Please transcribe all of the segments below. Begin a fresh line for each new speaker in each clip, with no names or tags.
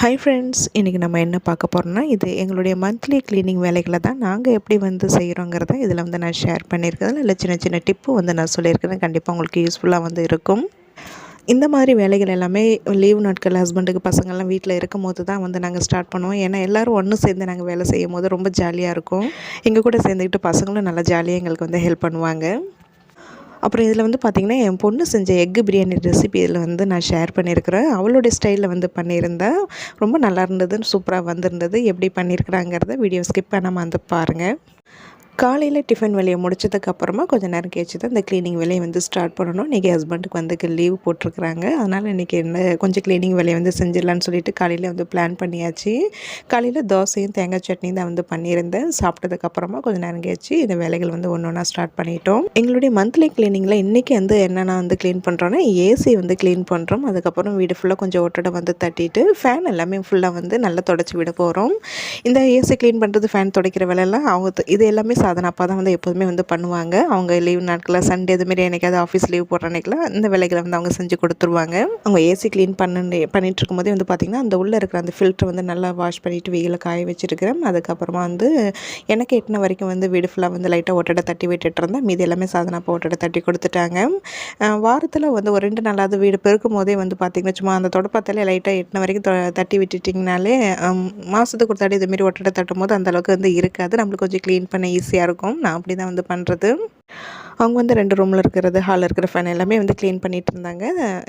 Hi friends இன்றைக்கி நம்ம என்ன பார்க்க போகிறோம்னா இது எங்களுடைய மந்த்லி க்ளீனிங் வேலைகளை தான் நாங்கள் எப்படி வந்து செய்கிறோங்கிறத இதில் வந்து நான் ஷேர் பண்ணியிருக்கிறதுல இல்லை சின்ன சின்ன டிப்பு வந்து நான் சொல்லியிருக்கிறேன். கண்டிப்பாக உங்களுக்கு யூஸ்ஃபுல்லாக வந்து இருக்கும். இந்த மாதிரி வேலைகள் எல்லாமே லீவ் நாட்கள் ஹஸ்பண்டுக்கு பசங்கள்லாம் வீட்டில் இருக்கும் போது தான் வந்து நாங்கள் ஸ்டார்ட் பண்ணுவோம். ஏன்னா எல்லோரும் ஒன்று சேர்ந்து நாங்கள் வேலை செய்யும் போது ரொம்ப ஜாலியாக இருக்கும். எங்கள் கூட சேர்ந்துக்கிட்டு பசங்களும் நல்லா ஜாலியாக எங்களுக்கு வந்து ஹெல்ப் பண்ணுவாங்க. அப்புறம் இதில் வந்து பார்த்திங்கன்னா என் பொண்ணு செஞ்ச எக்கு பிரியாணி ரெசிபி இதில் வந்து நான் ஷேர் பண்ணியிருக்கிறேன். அவளுடைய ஸ்டைலில் வந்து பண்ணியிருந்தேன் ரொம்ப நல்லா இருந்ததுன்னு சூப்பராக வந்திருந்தது. எப்படி பண்ணியிருக்கிறாங்கிறத வீடியோ ஸ்கிப் பண்ணாமல் வந்து பாருங்கள் காலையில் டிஃபன் வேலையை முடிச்சதுக்கப்புறமா கொஞ்சம் நேரம் கழிச்சு தான் இந்த க்ளீனிங் வேலையை வந்து ஸ்டார்ட் பண்ணணும். இன்றைக்கி ஹஸ்பண்டுக்கு வந்து லீவ் போட்டிருக்கிறாங்க. அதனால் இன்றைக்கி என்ன கொஞ்சம் க்ளீனிங் வேலையை வந்து செஞ்சிடலான்னு சொல்லிட்டு காலையில் வந்து பிளான் பண்ணியாச்சு. காலையில் தோசையும் தேங்காய் சட்னியும் தான் வந்து பண்ணியிருந்தேன். சாப்பிட்டதுக்கப்புறமா கொஞ்சம் நேரம் கழிச்சு இந்த வேலைகள் வந்து ஒன்று ஒன்றா ஸ்டார்ட் பண்ணிட்டோம். எங்களுடைய மந்த்லி க்ளீனிங்கில் இன்றைக்கி வந்து என்னென்ன வந்து க்ளீன் பண்ணுறோன்னா ஏசி வந்து க்ளீன் பண்ணுறோம் அதுக்கப்புறம் வீடு ஃபுல்லாக கொஞ்சம் ஒட்டடை வந்து தட்டிட்டு ஃபேன் எல்லாமே ஃபுல்லாக வந்து நல்லா தொடச்சி விட போகிறோம் இந்த ஏசி க்ளீன் பண்ணுறது ஃபேன் துடைக்கிற வேலையெல்லாம் அவங்க இது எல்லாமே சாதனை அப்பா தான் வந்து எப்போதுமே வந்து பண்ணுவாங்க. அவங்க லீவ் நாட்களில் சண்டே இதுமாரி எனக்காவது ஆஃபீஸ் லீவ் போடுற அன்றைக்கெலாம் இந்த வேலைகளை வந்து அவங்க செஞ்சு கொடுத்துருவாங்க. அவங்க ஏசி க்ளீன் பண்ணி பண்ணிகிட்டு இருக்கும்போதே வந்து பார்த்திங்கன்னா அந்த உள்ளே இருக்கிற அந்த ஃபில்ட்ரு வந்து நல்லா வாஷ் பண்ணிவிட்டு வெயிலில் காய வச்சுருக்கிறேன். அதுக்கப்புறமா வந்து எனக்கு எட்டின வரைக்கும் வந்து வீடு ஃபுல்லாக வந்து லைட்டாக ஒட்டடை தட்டி விட்டுட்டு இருந்தேன். மீதி எல்லாமே சாதனை அப்போ ஒட்டடை தட்டி கொடுத்துட்டாங்க. வாரத்தில் வந்து ஒரு ரெண்டு நாளாவது வீடு பெருக்கும் போதே வந்து பார்த்திங்கன்னா சும்மா அந்த தொடப்பத்தாலே லைட்டாக எட்டின வரைக்கும் தட்டி விட்டுட்டிங்கனாலே மாதத்துக்கு ஒரு தாடி இதுமாரி ஒட்டடை தட்டும் போது அந்தளவுக்கு வந்து இருக்காது. நம்மளுக்கு கொஞ்சம் க்ளீன் பண்ண ஈஸியாக இருக்கும். நான் அப்படி தான் வந்து பண்ணுறது அவங்க வந்து ரெண்டு ரூமில் இருக்கிறது ஹாலில் இருக்கிற ஃபேன் எல்லாமே வந்து க்ளீன் பண்ணிகிட்டு இருந்தாங்க.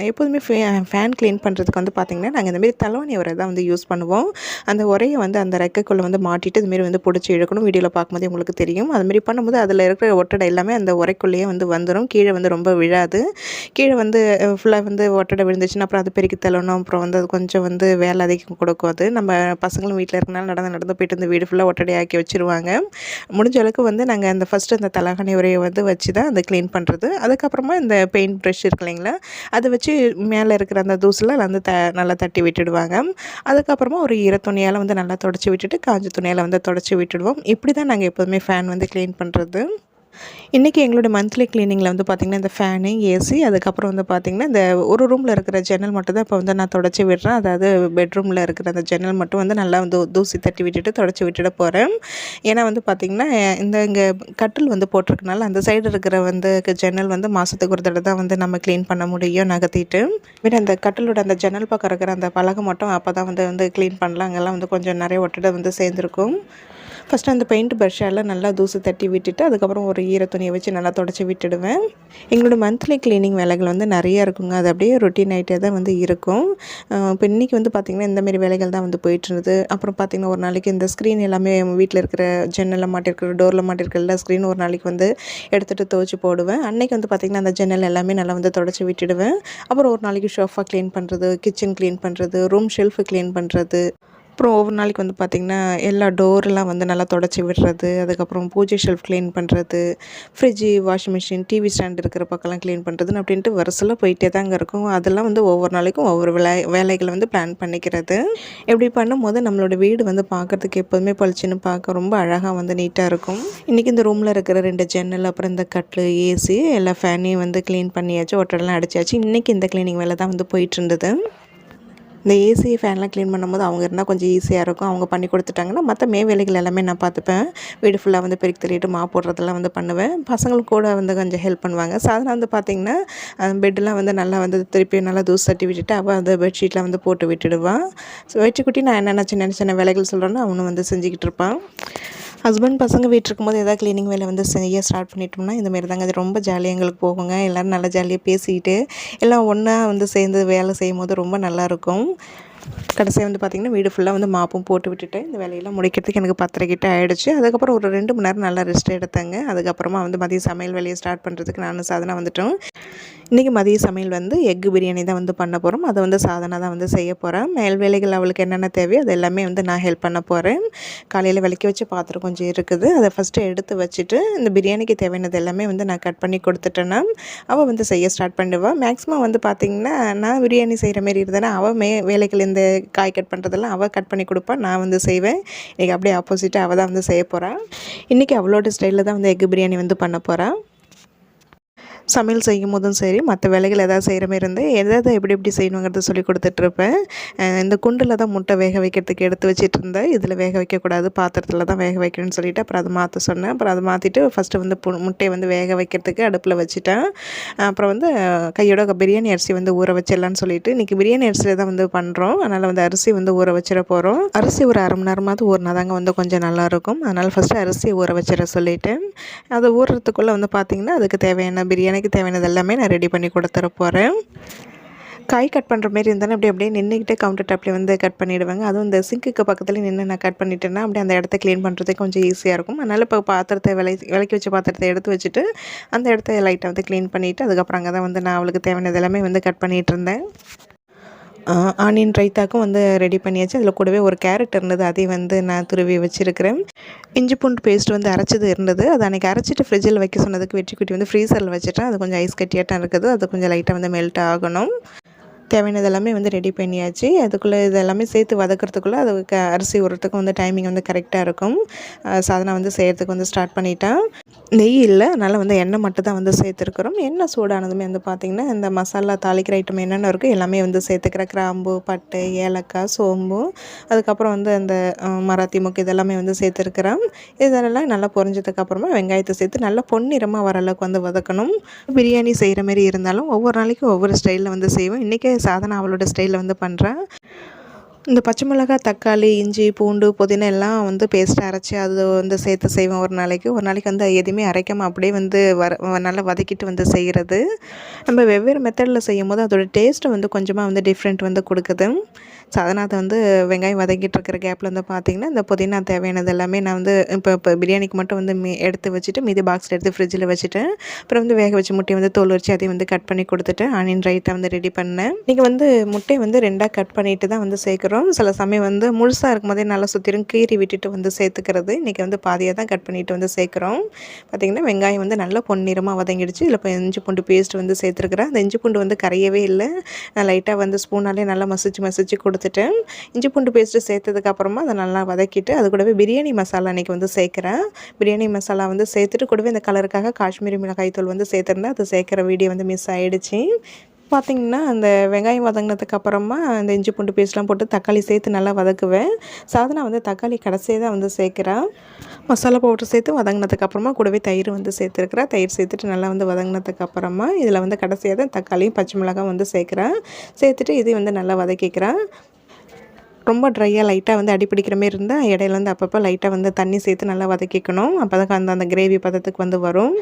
எப்போதுமே ஃபே ஃபேன் க்ளீன் பண்ணுறதுக்கு வந்து பார்த்திங்கன்னா நாங்கள் இந்தமாரி தலைவணி உரை தான் வந்து யூஸ் பண்ணுவோம். அந்த உரையை வந்து அந்த ரெக்கைக்குள்ளே வந்து மாட்டிட்டு இதுமாரி வந்து பிடிச்சி இழுக்கணும். வீடியோவில் பார்க்கும்போது உங்களுக்கு தெரியும். அதுமாரி பண்ணும்போது அதில் இருக்கிற ஒட்டடை எல்லாமே அந்த உரைக்குள்ளேயே வந்து வந்துடும் கீழே வந்து ரொம்ப விழாது. கீழே வந்து ஃபுல்லாக வந்து ஒட்டடை விழுந்துச்சுன்னா அப்புறம் அது பெருக்கி தள்ளணும். அப்புறம் வந்து அது கொஞ்சம் வந்து வேலை அதிகம் கொடுக்கும் அது. நம்ம பசங்களும் வீட்டில் இருக்கனால நடந்து நடந்து போயிட்டு வந்து வீடு ஃபுல்லாக ஒட்டடையாக்கி வச்சுருவாங்க. முடிஞ்ச அளவுக்கு வந்து நாங்கள் அந்த ஃபஸ்ட்டு அந்த தலகாணி உரையை வந்து வச்சு தான் அந்த க்ளீன் பண்ணுறது அதுக்கப்புறமா இந்த பெயிண்ட் ப்ரெஷ் இருக்கு இல்லைங்களா? அதை வச்சு மேலே இருக்கிற அந்த தூசில் வந்து த நல்லா தட்டி விட்டுடுவாங்க. அதுக்கப்புறமா ஒரு ஈர துணியால் வந்து நல்லா தொடச்சி விட்டுட்டு காஞ்ச துணியால் வந்து தொடச்சி விட்டுடுவோம். இப்படி தான் நாங்கள் எப்போதுமே ஃபேன் வந்து க்ளீன் பண்ணுறது இன்றைக்கி எங்களோட மந்த்லி க்ளீனிங்கில் வந்து பார்த்திங்கன்னா இந்த ஃபேனு ஏசி அதுக்கப்புறம் வந்து பார்த்திங்கன்னா இந்த ஒரு ரூமில் இருக்கிற ஜன்னல் மட்டும் தான் இப்போ வந்து நான் தொடச்சி விடுறேன். அதாவது பெட்ரூமில் இருக்கிற அந்த ஜன்னல் மட்டும் வந்து நல்லா வந்து தூசி தட்டி விட்டுட்டு தொடச்சி விட்டுட போகிறேன் ஏன்னா வந்து பார்த்திங்கன்னா இந்த இங்கே கட்டில் வந்து போட்டிருக்கனால அந்த சைடு இருக்கிற வந்து ஜன்னல் வந்து மாதத்துக்கு ஒரு தடவை தான் வந்து நம்ம க்ளீன் பண்ண முடியும் நகர்த்திட்டு. மீன் அந்த கட்டிலோட அந்த ஜன்னல் பக்கம் இருக்கிற அந்த பலகை மட்டும் அப்போ தான் வந்து வந்து க்ளீன் பண்ணலாம். அங்கெல்லாம் வந்து கொஞ்சம் நிறைய ஒட்டடை வந்து சேர்ந்துருக்கும். ஃபஸ்ட்டு அந்த பெயிண்ட் ப்ரஷ்ஷால் நல்லா தூசு தட்டி விட்டுட்டு அதுக்கப்புறம் ஒரு ஈர துணியை வச்சு நல்லா தொடச்சி விட்டுடுவேன். எங்களோட மந்த்லி க்ளீனிங் வேலைகள் வந்து நிறையா இருக்குங்க. அது அப்படியே ரொட்டீன் ஆகிட்டே தான் வந்து இருக்கும். இப்போ இன்றைக்கி வந்து பார்த்திங்கன்னா இந்தமாரி வேலைகள் தான் வந்து போயிட்டுருது அப்புறம் பார்த்திங்கன்னா ஒரு நாளைக்கு இந்த ஸ்க்ரீன் எல்லாமே வீட்டில் இருக்கிற ஜன்னலில் மாட்டிருக்கிற டோரில் மாட்டிருக்கிற எல்லா ஸ்க்ரீன் ஒரு நாளைக்கு வந்து எடுத்துகிட்டு துவச்சி போடுவேன். அன்றைக்கி வந்து பார்த்திங்கன்னா அந்த ஜன்னல் எல்லாமே நல்லா வந்து தொடச்சி விட்டுடுவேன். அப்புறம் ஒரு நாளைக்கு ஷோஃபா க்ளீன் பண்ணுறது கிச்சன் க்ளீன் பண்ணுறது ரூம் ஷெல்ஃபு க்ளீன் பண்ணுறது அப்புறம் ஒவ்வொரு நாளைக்கு வந்து பார்த்திங்கன்னா எல்லா டோர்லாம் வந்து நல்லா தொடச்சி விடுறது அதுக்கப்புறம் பூஜை ஷெல்ஃப் க்ளீன் பண்ணுறது fridge washing machine TV stand இருக்கிற பக்கம்லாம் க்ளீன் பண்ணுறதுன்னு அப்படின்ட்டு வருஷத்தில் போயிட்டே தாங்க இருக்கும். அதெல்லாம் வந்து ஒவ்வொரு நாளைக்கும் ஒவ்வொரு வேலை வேலைகளை வந்து பிளான் பண்ணிக்கிறது. இப்படி பண்ணும்போது நம்மளோட வீடு வந்து பார்க்குறதுக்கு எப்போதுமே பளிச்சுன்னு பார்க்க ரொம்ப அழகாக வந்து நீட்டாக இருக்கும். இன்றைக்கி இந்த ரூமில் இருக்கிற ரெண்டு ஜன்னல் அப்புறம் இந்த கட்டில் ஏசி எல்லா ஃபேனையும் வந்து க்ளீன் பண்ணியாச்சு ஒட்டடெல்லாம் அடிச்சாச்சு. இன்றைக்கி இந்த க்ளீனிங் வேலை தான் வந்து போயிட்டு இருந்தது. இந்த ஏசி ஃபேன்லாம் க்ளீன் பண்ணும்போது அவங்க இருந்தால் கொஞ்சம் ஈஸியாக இருக்கும். அவங்க பண்ணி கொடுத்துட்டாங்கன்னா மற்ற மே வேலைகள் எல்லாமே நான் பார்த்துப்பேன். வீடு ஃபுல்லாக வந்து பெருக்கி தள்ளிட்டு மா போடுறதெல்லாம் வந்து பண்ணுவேன். பசங்களுக்கு கூட வந்து கொஞ்சம் ஹெல்ப் பண்ணுவாங்க. ஸோ அதனால் வந்து பார்த்திங்கன்னா பெட்டெலாம் வந்து நல்லா வந்து திருப்பி நல்லா தூசு தட்டி விட்டுட்டு அவள் அந்த பெட்ஷீட்லாம் வந்து போட்டு விட்டுடுவான் ஸோ வெற்றிக்குட்டி நான் என்னென்ன சின்ன சின்ன வேலைகள் சொல்கிறேன்னா அவனும் வந்து செஞ்சுக்கிட்டு இருப்பான். ஹஸ்பண்ட் பசங்க வீட்டில் இருக்கும்போது எதாவது க்ளீனிங் வேலை வந்து செய்ய ஸ்டார்ட் பண்ணிட்டோம்னா இந்தமாரி தாங்க அது ரொம்ப ஜாலியாக எங்களுக்கு போகுங்க. எல்லோரும் நல்லா ஜாலியாக பேசிக்கிட்டு எல்லாம் ஒன்றா வந்து சேர்ந்து வேலை செய்யும் போது ரொம்ப நல்லாயிருக்கும் கடைசியாக வந்து பார்த்திங்கன்னா வீடு ஃபுல்லாக வந்து மாப்பும் போட்டு விட்டுட்டு இந்த வேலையெல்லாம் முடிக்கிறதுக்கு எனக்கு பத்தரை கிட்ட ஆகிடுச்சு அதுக்கப்புறம் ஒரு ரெண்டு மணி நேரம் நல்லா ரெஸ்ட் எடுத்தேங்க. அதுக்கப்புறமா வந்து மதியம் சமையல் வேலையை ஸ்டார்ட் பண்ணுறதுக்கு நானும் சாதனை வந்துட்டோம். இன்றைக்கி மதிய சமையல் வந்து எக் பிரியாணி தான் வந்து பண்ண போகிறோம் அதை வந்து சாதனை தான் வந்து செய்ய போகிறேன் மேல் வேலைகள் அவளுக்கு என்னென்ன தேவையோ அது எல்லாமே வந்து நான் ஹெல்ப் பண்ண போகிறேன் காலையில் விளக்கி வச்சு பாத்திரம் கொஞ்சம் இருக்குது. அதை ஃபஸ்ட்டு எடுத்து வச்சுட்டு இந்த பிரியாணிக்கு தேவையானது எல்லாமே வந்து நான் கட் பண்ணி கொடுத்துட்டேன்னா அவள் வந்து செய்ய ஸ்டார்ட் பண்ணிடுவாள் மேக்ஸிமம் வந்து பார்த்திங்கன்னா நான் பிரியாணி செய்கிற மாரி இருந்தேன்னா அவள் மே வேலைகள் இந்த காய் கட் பண்ணுறதெல்லாம் அவள் கட் பண்ணி கொடுப்பாள் நான் வந்து செய்வேன். இன்றைக்கி அப்படியே ஆப்போசிட்டாக அவள் தான் வந்து செய்ய போகிறாள் இன்றைக்கி அவளோட ஸ்டைலில் தான் வந்து எக் பிரியாணி வந்து பண்ண போகிறாள் சமையல் செய்யும் போதும் சரி மற்ற வேலைகள் எதாவது செய்கிற மாதிரி இருந்து எதை எதை எப்படி எப்படி செய்யணுங்கிறத சொல்லி கொடுத்துட்ருப்பேன். இந்த குண்டில் தான் முட்டை வேக வைக்கிறதுக்கு எடுத்து வச்சுட்டு இருந்தேன். இதில் வேக வைக்கக்கூடாது பாத்திரத்தில் தான் வேக வைக்கணும்னு சொல்லிவிட்டு அப்புறம் அதை மாற்ற சொன்னேன். அப்புறம் அதை மாற்றிட்டு ஃபஸ்ட்டு வந்து பு முட்டையை வந்து வேக வைக்கிறதுக்கு அடுப்பில் வச்சுட்டேன். அப்புறம் வந்து கையோட பிரியாணி அரிசி வந்து ஊற வச்சிடலான்னு சொல்லிட்டு இன்றைக்கி பிரியாணி அரிசியில் தான் வந்து பண்ணுறோம் அதனால் வந்து அரிசி வந்து ஊற வச்சிட போகிறோம் அரிசி ஒரு அரை மணி நேரமாவது ஊறினா தாங்க வந்து கொஞ்சம் நல்லாயிருக்கும் அதனால் ஃபஸ்ட்டு அரிசி ஊற வச்சிட சொல்லிவிட்டு அதை ஊறுறதுக்குள்ளே வந்து பார்த்திங்கன்னா அதுக்கு தேவையான பிரியாணி பிரியாணிக்கு தேவையானது எல்லாமே நான் ரெடி பண்ணி கொடுத்துற போகிறேன் காய் கட் பண்ணுற மாரி இருந்தாலும் அப்படி அப்படியே நின்றுக்கிட்டே கவுண்டர் டாப்லேயே வந்து கட் பண்ணிவிடுவாங்க அதுவும் இந்த சிங்க்குக்கு பக்கத்தில் நின்று நான் கட் பண்ணிட்டேன்னா அப்படியே அந்த இடத்த க்ளீன் பண்ணுறதுக்கு கொஞ்சம் ஈஸியாக இருக்கும். அதனால் இப்போ பாத்திரத்தை விலை விளக்கி வச்ச பாத்திரத்தை எடுத்து வச்சுட்டு அந்த இடத்த லைட்டாக வந்து க்ளீன் பண்ணிவிட்டு அதுக்கப்புறம் அங்கே தான் வந்து நான் அவளுக்கு தேவையானது எல்லாமே வந்து கட் பண்ணிகிட்டு இருந்தேன். ஆனியன் ரைத்தாக்கும் வந்து ரெடி பண்ணியாச்சு. அதில் கூடவே ஒரு கேரட் இருந்தது. அதையும் வந்து நான் துருவி வச்சுருக்கிறேன். இஞ்சி பூண்டு பேஸ்ட் வந்து அரைச்சது இருந்தது. அது அன்றைக்கி அரைச்சிட்டு ஃப்ரிட்ஜில் வைக்க சொன்னதுக்கு வெற்றி குட்டி வந்து ஃப்ரீசரில் வச்சுட்டேன். அது கொஞ்சம் ஐஸ் கட்டியாட்டம் இருக்குது. அது கொஞ்சம் லைட்டாக வந்து மெல்ட் ஆகணும். தேவையானது எல்லாமே வந்து ரெடி பண்ணியாச்சு. அதுக்குள்ளே இது எல்லாமே சேர்த்து வதக்கிறதுக்குள்ளே அது அரிசி உரத்துக்கு வந்து டைமிங் வந்து கரெக்டாக இருக்கும். சாதனை வந்து செய்கிறதுக்கு வந்து ஸ்டார்ட் பண்ணிட்டேன். நெய் இல்லை அதனால் வந்து எண்ணெய் மட்டும் தான் வந்து சேர்த்துருக்குறோம். எண்ணெய் சூடானதுமே வந்து பார்த்திங்கன்னா இந்த மசாலா தாளிக்கிற ஐட்டம் என்னென்ன இருக்கோ எல்லாமே வந்து சேர்த்துக்கிற கிராம்பு பட்டு ஏலக்காய் சோம்பு அதுக்கப்புறம் வந்து அந்த மராத்தி முக்கு இதெல்லாமே வந்து சேர்த்துருக்குறேன் இதெல்லாம் நல்லா பொரிஞ்சதுக்கப்புறமா வெங்காயத்தை சேர்த்து நல்லா பொன்னிறமாக வர அளவுக்கு வந்து வதக்கணும். பிரியாணி செய்கிற மாதிரி இருந்தாலும் ஒவ்வொரு நாளைக்கும் ஒவ்வொரு ஸ்டைலில் வந்து செய்வோம். இன்றைக்கே சாதனை அவளோட ஸ்டைலில் வந்து பண்ணுறேன். இந்த பச்சை மிளகாய் தக்காளி இஞ்சி பூண்டு புதினா எல்லாம் வந்து பேஸ்ட்டாக அரைச்சி அது வந்து சேர்த்து செய்வேன் ஒரு நாளைக்கு. ஒரு நாளைக்கு வந்து எதுவுமே அரைக்காமல் அப்படியே வந்து வர நல்லா வதக்கிட்டு வந்து செய்கிறது. நம்ம வெவ்வேறு மெத்தடில் செய்யும் போது அதோடய டேஸ்ட்டு வந்து கொஞ்சமாக வந்து டிஃப்ரெண்ட் வந்து கொடுக்குது. சாதனை அதை வந்து வெங்காயம் வதக்கிட்டு இருக்கிற கேப்பில் வந்து பார்த்திங்கன்னா இந்த புதினா தேவையானது எல்லாமே நான் வந்து இப்போ இப்போ பிரியாணிக்கு மட்டும் வந்து மீ எடுத்து வச்சுட்டு மீதி பாக்ஸில் எடுத்து ஃப்ரிட்ஜில் வச்சுட்டேன் அப்புறம் வந்து வேக வச்சு முட்டையை வந்து தோல் வச்சு அதையும் வந்து கட் பண்ணி கொடுத்துட்டு ஆனியன் ரைட்டாக வந்து ரெடி பண்ணேன். நீங்கள் வந்து முட்டையை வந்து ரெண்டாக கட் பண்ணிவிட்டு தான் வந்து சேர்க்குறோம். சில சமயம் வந்து முழுசாக இருக்கும் போதே நல்லா சுற்றிடும் கீறி விட்டுட்டு வந்து சேர்த்துக்கிறது. இன்றைக்கி வந்து பாதியாக தான் கட் பண்ணிட்டு வந்து சேர்க்குறோம். பார்த்திங்கன்னா வெங்காயம் வந்து நல்லா பொன்னிறமாக வதங்கிடுச்சு. இதில் இப்போ இஞ்சி பூண்டு பேஸ்ட் வந்து சேர்த்துருக்குறேன். அந்த இஞ்சி பூண்டு வந்து கரையவே இல்லை. நான் லைட்டாக வந்து ஸ்பூனாலே நல்லா மசிச்சு மசிச்சு கொடுத்து கொடுத்துட்டேன் இஞ்சி பூண்டு பேஸ்ட்டு சேர்த்ததுக்கப்புறமா அதை நல்லா வதக்கிட்டு அது கூடவே பிரியாணி மசாலா அன்றைக்கி வந்து சேர்க்குறேன். பிரியாணி மசாலா வந்து சேர்த்துட்டு கூடவே இந்த கலருக்காக காஷ்மீரி மிளகாய் தூள் வந்து சேர்த்துருந்தேன். அது சேர்க்குற வீடியோ வந்து மிஸ் ஆகிடுச்சு பார்த்திங்கன்னா அந்த வெங்காயம் வதங்கினதுக்கு அப்புறமா அந்த இஞ்சி பூண்டு பேஸ்ட்லாம் போட்டு தக்காளி சேர்த்து நல்லா வதக்குவேன். சாதனா வந்து தக்காளி கடைசியாக தான் வந்து சேர்க்குறேன் மசாலா பவுடர் சேர்த்து வதங்கினதுக்கு அப்புறமா கூடவே தயிர் வந்து சேர்த்துருக்குறேன் தயிர் சேர்த்துட்டு நல்லா வந்து வதங்கினதுக்கு அப்புறமா இதில் வந்து கடைசியாக தான் தக்காளியும் பச்சை மிளகாய் வந்து சேர்க்குறேன் சேர்த்துட்டு இதையும் வந்து நல்லா வதக்கிக்கிறேன் ரொம்ப ட்ரையாக லைட்டாக வந்து அடிப்பிடிக்கிற மாரி இருந்தால் இடையில வந்து அப்பப்போ லைட்டாக வந்து தண்ணி சேர்த்து நல்லா வதக்கிக்கணும். அப்போ தான் அந்த அந்த கிரேவி பதத்துக்கு வந்து வரும்.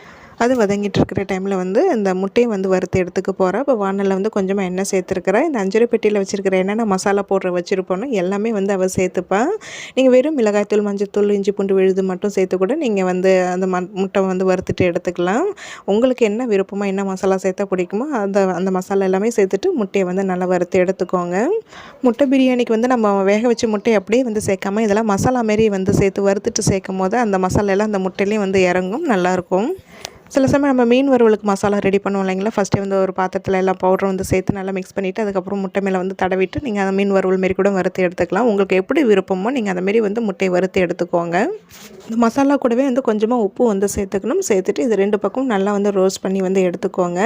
அது வதங்கிட்டு இருக்கிற டைமில் வந்து இந்த முட்டையை வந்து வறுத்து எடுத்துக்க போகிறேன் இப்போ வானலில் வந்து கொஞ்சமாக எண்ணெய் சேர்த்துருக்குறேன். இந்த அஞ்சரை பெட்டியில் வச்சுருக்கிற என்னென்ன மசாலா போடுற வச்சுருப்போனோ எல்லாமே வந்து அவள் சேர்த்துப்பேன். நீங்கள் வெறும் மிளகாய்த்தூள் மஞ்சத்தூள் இஞ்சி பூண்டு விழுது மட்டும் சேர்த்து கூட நீங்கள் வந்து அந்த ம முட்டை வந்து வறுத்துட்டு எடுத்துக்கலாம். உங்களுக்கு என்ன விருப்பமாக என்ன மசாலா சேர்த்தா பிடிக்குமோ அந்த அந்த மசாலா எல்லாமே சேர்த்துட்டு முட்டையை வந்து நல்லா வறுத்து எடுத்துக்கோங்க. முட்டை பிரியாணிக்கு வந்து நம்ம வேக வச்ச முட்டையை அப்படியே வந்து சேர்க்காம இதெல்லாம் மசாலா மாரி வந்து சேர்த்து வறுத்துட்டு சேர்க்கும் போது அந்த மசாலா எல்லாம் அந்த முட்டையிலையும் வந்து இறங்கும். நல்லாயிருக்கும் சில சமயம் நம்ம மீன் வறுவலுக்கு மசாலா ரெடி பண்ணுவோம் இல்லைங்களா? ஃபஸ்ட்டே வந்து ஒரு பாத்திரத்தில் எல்லாம் பவுடர் வந்து சேர்த்து நல்லா மிக்ஸ் பண்ணிவிட்டு அதுக்கப்புறம் முட்டை மேலே வந்து தடவிட்டு நீங்கள் அந்த மீன் வறுவல் மாரி கூட வறுத்து எடுத்துக்கலாம். உங்களுக்கு எப்படி விருப்பமோ நீங்கள் அந்த வந்து முட்டையை வறுத்து எடுத்துக்கோங்க. இந்த மசாலா கூடவே வந்து கொஞ்சமாக உப்பு வந்து சேர்த்துக்கணும். சேர்த்துட்டு இது ரெண்டு பக்கம் நல்லா வந்து ரோஸ்ட் பண்ணி வந்து எடுத்துக்கோங்க.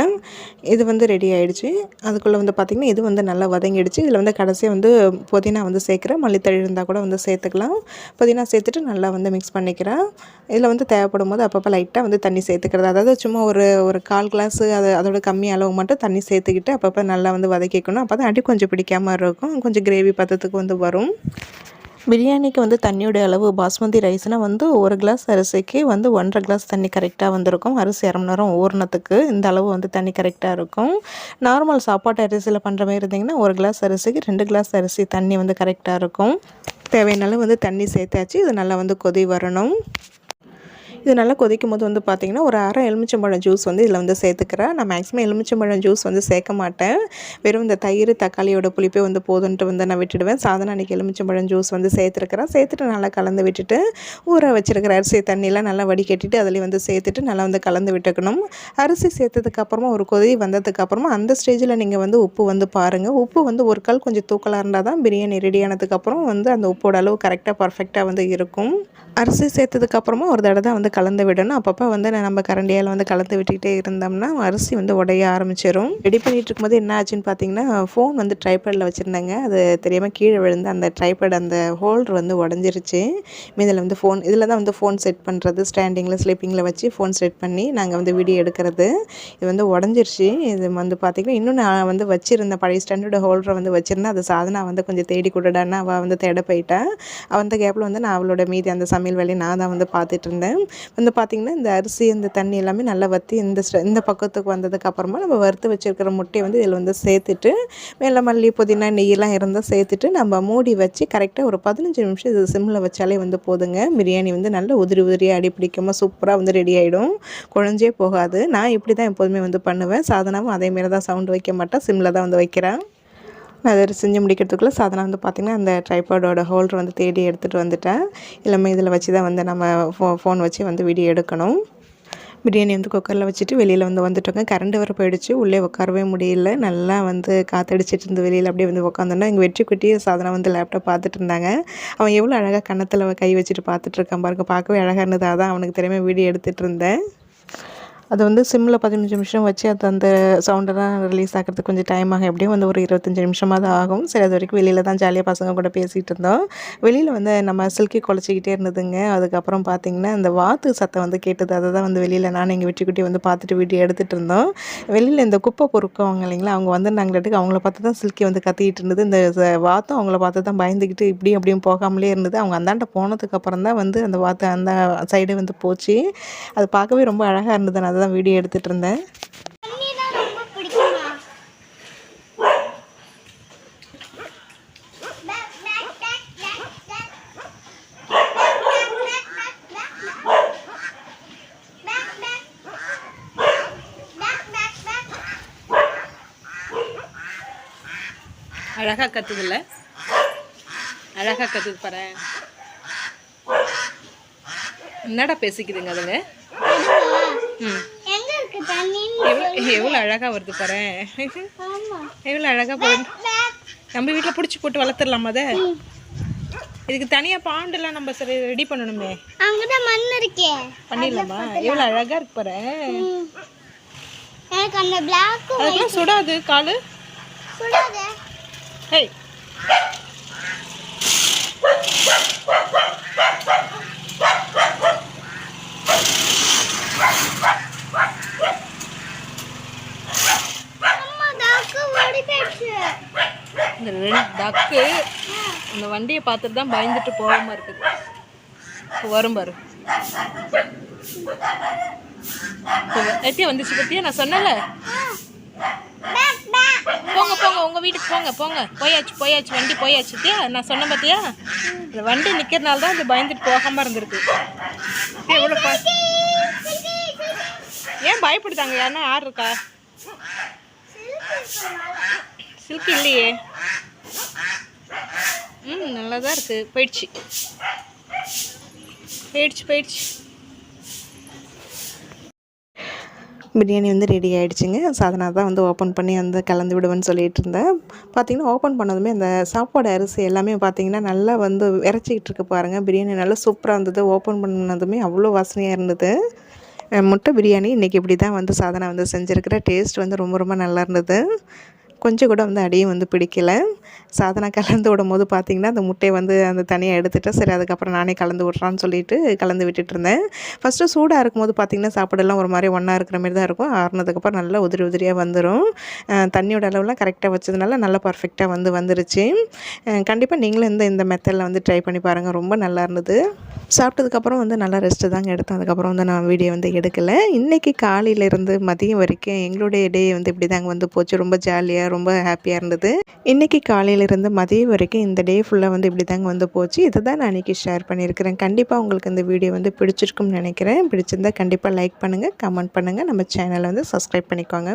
இது வந்து ரெடி ஆகிடுச்சு அதுக்குள்ளே வந்து பார்த்திங்கன்னா இது வந்து நல்லா வதங்கிடுச்சு. இதில் வந்து கடைசியாக வந்து புதினா வந்து சேர்க்குறேன். மல்லித்தழி இருந்தால் கூட வந்து சேர்த்துக்கலாம். புதினா சேர்த்துட்டு நல்லா வந்து மிக்ஸ் பண்ணிக்கிறேன். இதில் வந்து தேவைப்படும் போது அப்பப்போ லைட்டாக வந்து தண்ணி சேர்த்துக்கிறதா அதாவது சும்மா ஒரு ஒரு கால் கிளாஸு அது அதோட கம்மி அளவு மட்டும் தண்ணி சேர்த்துக்கிட்டு அப்பப்போ நல்லா வந்து வதக்கிக்கணும் அப்போ தான் அடி கொஞ்சம் பிடிக்காமல் இருக்கும். கொஞ்சம் கிரேவி பதத்துக்கு வந்து வரும். பிரியாணிக்கு வந்து தண்ணியோட அளவு பாஸ்மதி ரைஸ்னால் வந்து ஒரு கிளாஸ் அரிசிக்கு வந்து ஒன்றரை கிளாஸ் தண்ணி கரெக்டாக வந்திருக்கும். அரிசி அரை மணி நேரம் ஊறினத்துக்கு இந்த அளவு வந்து தண்ணி கரெக்டாக இருக்கும். நார்மல் சாப்பாட்டு அரிசியில் பண்ணுற மாதிரி இருந்திங்கன்னா ஒரு கிளாஸ் அரிசிக்கு ரெண்டு கிளாஸ் அரிசி தண்ணி வந்து கரெக்டாக இருக்கும். தேவையான அளவு வந்து தண்ணி சேர்த்தாச்சு. இது நல்லா வந்து கொதி வரணும். இது நல்லா கொதிக்கும் போது வந்து பார்த்திங்கன்னா ஒரு அரை எலுமிச்சம்பழம் ஜூஸ் வந்து இதில் வந்து சேர்த்துக்கிறேன். நான் மேக்ஸிமம் எலுமிச்சம்பழம் ஜூஸ் வந்து சேர்க்க மாட்டேன். வெறும் இந்த தயிர் தக்காளியோட புளிப்பே வந்து போதுன்ட்டு வந்து நான் விட்டுடுவேன். சாதனை அன்றைக்கி எலுமிச்சம்பழம் ஜூஸ் வந்து சேர்த்துருக்கிறேன். சேர்த்துட்டு நல்லா கலந்து விட்டுட்டு ஊற வச்சுருக்கிற அரிசி தண்ணியெலாம் நல்லா வடிகட்டிட்டு அதில் வந்து சேர்த்துட்டு நல்லா வந்து கலந்து விட்டுக்கணும். அரிசி சேர்த்ததுக்கப்புறமா ஒரு கொதி வந்ததுக்கப்புறமா அந்த ஸ்டேஜில் நீங்கள் வந்து உப்பு வந்து பாருங்கள் உப்பு வந்து ஒரு கால் கொஞ்சம் தூக்கலாக இருந்தால் தான் பிரியாணி ரெடி ஆனதுக்கப்புறம் வந்து அந்த உப்போட அளவு கரெக்டாக பர்ஃபெக்டாக வந்து இருக்கும். அரிசி சேர்த்ததுக்கப்புறமா ஒரு தடவை தான் வந்து வந்து கலந்து விடணும். அப்பப்போ வந்து நம்ம கரண்டியால் வந்து கலந்து விட்டுக்கிட்டே இருந்தோம்னா அரிசி வந்து உடைய ஆரம்பிச்சிடும் ரெடி பண்ணிகிட்டு இருக்கும்போது என்ன ஆச்சுன்னு பார்த்தீங்கன்னா ஃபோன் வந்து ட்ரைபேடில் வச்சுருந்தாங்க. அது தெரியாமல் கீழே விழுந்து அந்த ட்ரைபேட் அந்த ஹோல்டர் வந்து உடஞ்சிருச்சு. இதில் வந்து ஃபோன் இதில் தான் வந்து ஃபோன் செட் பண்ணுறது ஸ்டாண்டிங்கில் ஸ்லீப்பிங்கில் வச்சு ஃபோன் செட் பண்ணி நாங்கள் வந்து வீடியோ எடுக்கிறது. இது வந்து உடஞ்சிருச்சு. இது வந்து பார்த்திங்கன்னா இன்னும் நான் வந்து வச்சுருந்தேன் பழைய ஸ்டாண்டர்டு ஹோல்டரை வந்து வச்சுருந்தேன் அது சாதனை வந்து கொஞ்சம் தேடி கொடுடான்னு அவள் வந்து தேட போயிட்டா. அந்த கேப்பில் வந்து நான் அவளோட மீதி அந்த சமையல் வேலையை நான் தான் வந்து பார்த்துட்டு இருந்தேன். வந்து பார்த்திங்கன்னா இந்த அரிசி இந்த தண்ணி எல்லாமே நல்லா வற்றி இந்த இந்த பக்கத்துக்கு வந்ததுக்கு அப்புறமா நம்ம வறுத்து வச்சுருக்கிற முட்டையை வந்து இதில் வந்து சேர்த்துட்டு மேலே மல்லி புதினா நெய்யெல்லாம் இருந்தால் சேர்த்துட்டு நம்ம மூடி வச்சு கரெக்டாக ஒரு பதினஞ்சு நிமிஷம் இது சிம்மில் வச்சாலே வந்து போதுங்க. பிரியாணி வந்து நல்ல உதிரி உதிரியாக அடி பிடிக்காமல் சூப்பராக வந்து ரெடி ஆகிடும் குழஞ்சே போகாது. நான் இப்படி தான் எப்போதுமே வந்து பண்ணுவேன். சாதனமும் அதேமாரி தான் சவுண்டு வைக்க மாட்டேன். சிம்மில் தான் வந்து வைக்கிறேன். நான் அதை செஞ்சு முடிக்கிறதுக்குள்ளே சாதனம் வந்து பார்த்திங்கன்னா அந்த ட்ரைபாடோட ஹோல்டர் வந்து தேடி எடுத்துகிட்டு வந்துட்டேன். எல்லாமே இதில் வச்சு தான் வந்து நம்ம ஃபோ ஃபோன் வச்சு வந்து வீடியோ எடுக்கணும். பிரியாணி வந்து குக்கரில் வச்சுட்டு வெளியில் வந்து வந்துட்டோங்க. கரண்ட் வர போயிடுச்சு. உள்ளே உட்காரவே முடியல. நல்லா வந்து காற்றடிச்சிட்டு இருந்து வெளியில் அப்படியே வந்து உட்காந்தோன்னா எங்கள் வெற்றி குட்டி சாதனம் வந்து லேப்டாப் பார்த்துட்டு இருந்தாங்க. அவன் எவ்வளோ அழகாக கன்னத்தில் கை வச்சுட்டு பார்த்துட்டு இருக்கான் பாருங்க. பார்க்கவே அழகாக இருந்தது. அதான் அவனுக்கு தெரியாமல் வீடியோ எடுத்துகிட்டு இருந்தேன். அது வந்து சிம்மில் பதினஞ்சு நிமிஷம் வச்சு அது அந்த சவுண்டெல்லாம் ரிலீஸ் ஆகிறதுக்கு கொஞ்சம் டைம் ஆகும். எப்படியும் வந்து ஒரு இருபத்தஞ்சி நிமிஷமாக தான் ஆகும். சரி அது வரைக்கும் வெளியில் தான் ஜாலியாக பசங்க கூட பேசிகிட்டு இருந்தோம். வெளியில் வந்து நம்ம சில்கி குழச்சிக்கிட்டே இருந்ததுங்க. அதுக்கப்புறம் பார்த்திங்கன்னா அந்த வாத்து சத்தம் வந்து கேட்டது. அதை தான் வந்து வெளியில் நான் எங்கள் குட்டி வந்து பார்த்துட்டு வீடியோ எடுத்துகிட்டு இருந்தோம். வெளியில் இந்த குப்பை பொறுக்கவங்க இல்லைங்களா? அவங்க வந்து நாங்களட்டுக்கு அவங்கள பார்த்து தான் சில்கி வந்து கத்திக்கிட்டு இருந்தது. இந்த வாத்தும் அவங்கள பார்த்து தான் பயந்துக்கிட்டு இப்படியும் அப்படியும் போகாமலே இருந்தது. அவங்க அந்தாண்ட போனதுக்கப்புறம் தான் வந்து அந்த வாத்து அந்த சைடு வந்து போச்சு. அது பார்க்கவே ரொம்ப அழகாக இருந்தது. நான் தான் வீடியோ எடுத்துகிட்டு இருந்தேன்.
அழகாக கற்றுதில்ல அழகாக கற்றுது பாரு. என்னடா பேசிக்குதுங்க அதுங்க? எவ்வளோ அழகாக வருது பாரு. எவ்வளோ அழகாக போகுது. நம்ம வீட்டில் பிடிச்சி போட்டு வளர்த்துடலாமா அதை? இதுக்கு தனியாக பாண்டெல்லாம் நம்ம சரி ரெடி பண்ணணுமே.
அங்கதான் மண் இருக்கே.
பண்ணிடலாமா? எவ்வளோ அழகாக இருக்கு பாரு.
எனக்கு அந்த பிளாக்
அதுக்கெல்லாம் சுடாது காலு.
சுடாத.
ஹே
அம்மா டாக்கு ஓடி போயிடுச்சு
இந்த ரெண்டு டக்கு இந்த வண்டியை பார்த்துட்டு தான் பயந்துட்டு போகாம இருக்குது. இப்போ வரும் பாரு. எத்தியா வந்துச்சு பத்தியா? நான் சொன்னல போங்க போங்க உங்க வீட்டுக்கு போங்க போங்க. போயாச்சு போயாச்சு வண்டி போயாச்சு தியா நான் சொன்னேன் பார்த்தியா இந்த வண்டி நிற்கிறதுனால தான் இது பயந்துட்டு போகாம இருந்திருக்கு. எவ்வளோ பா ஏன் பயப்படுதாங்க யாருன்னா யார் இருக்கா? சில்க் இல்லையே. ம் நல்லா தான் இருக்கு. போயிடுச்சு. போயிடுச்சு போயிடுச்சு.
பிரியாணி வந்து ரெடி ஆகிடுச்சிங்க சாதனா தான் வந்து ஓப்பன் பண்ணி வந்து கலந்து விடுவேன்னு சொல்லிட்டு இருந்தேன். பார்த்திங்கன்னா ஓப்பன் பண்ணதுமே அந்த சாப்பாடு அரிசி எல்லாமே பார்த்திங்கன்னா நல்லா வந்து இறச்சிக்கிட்டு இருக்க பாருங்கள் பிரியாணி நல்லா சூப்பராக இருந்தது. ஓப்பன் பண்ணதுமே அவ்வளோ வாசனையாக இருந்தது. முட்டை பிரியாணி இன்றைக்கி இப்படி தான் வந்து சாதனை வந்து செஞ்சுருக்கிறேன் டேஸ்ட் வந்து ரொம்ப ரொம்ப நல்லா இருந்தது. கொஞ்சம் கூட வந்து அடியும் வந்து பிடிக்கல. சாதனை கலந்து விடும் போது பார்த்திங்கன்னா அந்த முட்டையை வந்து அந்த தனியாக எடுத்துட்டேன் சரி அதுக்கப்புறம் நானே கலந்து விட்றான்னு சொல்லிட்டு கலந்து விட்டுட்டு இருந்தேன். ஃபஸ்ட்டு சூடாக இருக்கும்போது பார்த்திங்கன்னா சாப்பாடெல்லாம் ஒரு மாதிரி ஒன்றா இருக்கிற மாதிரி தான் இருக்கும். ஆறுனதுக்கப்புறம் நல்லா உதிரி உதிரியாக வந்துடும் தண்ணியோட அளவுலாம் கரெக்டாக வச்சதுனால நல்லா பர்ஃபெக்டாக வந்து வந்துருச்சு. கண்டிப்பாக நீங்களும் இந்த இந்த மெத்தடில் வந்து ட்ரை பண்ணி பாருங்கள் ரொம்ப நல்லா இருந்தது. சாப்பிட்டதுக்கப்புறம் வந்து நல்லா ரெஸ்ட்டு தாங்க எடுத்தேன். அதுக்கப்புறம் வந்து நான் வீடியோ வந்து எடுக்கலை. இன்றைக்கி காலையிலேருந்து மதியம் வரைக்கும் எங்களுடைய டே வந்து இப்படி தாங்க வந்து போச்சு. ரொம்ப ஜாலியாக ரொம்ப ஹாப்பியாக இருந்தது. இன்றைக்கி காலையிலேருந்து மதியம் வரைக்கும் இந்த டே ஃபுல்லாக வந்து இப்படி தாங்க வந்து போச்சு. இதை தான் நான் இன்றைக்கி ஷேர் பண்ணியிருக்கிறேன். கண்டிப்பாக உங்களுக்கு இந்த வீடியோ வந்து பிடிச்சிருக்கும்னு நினைக்கிறேன். பிடிச்சிருந்தா கண்டிப்பாக லைக் பண்ணுங்கள் கமெண்ட் பண்ணுங்கள் நம்ம சேனலை வந்து சப்ஸ்கிரைப் பண்ணிக்கோங்க.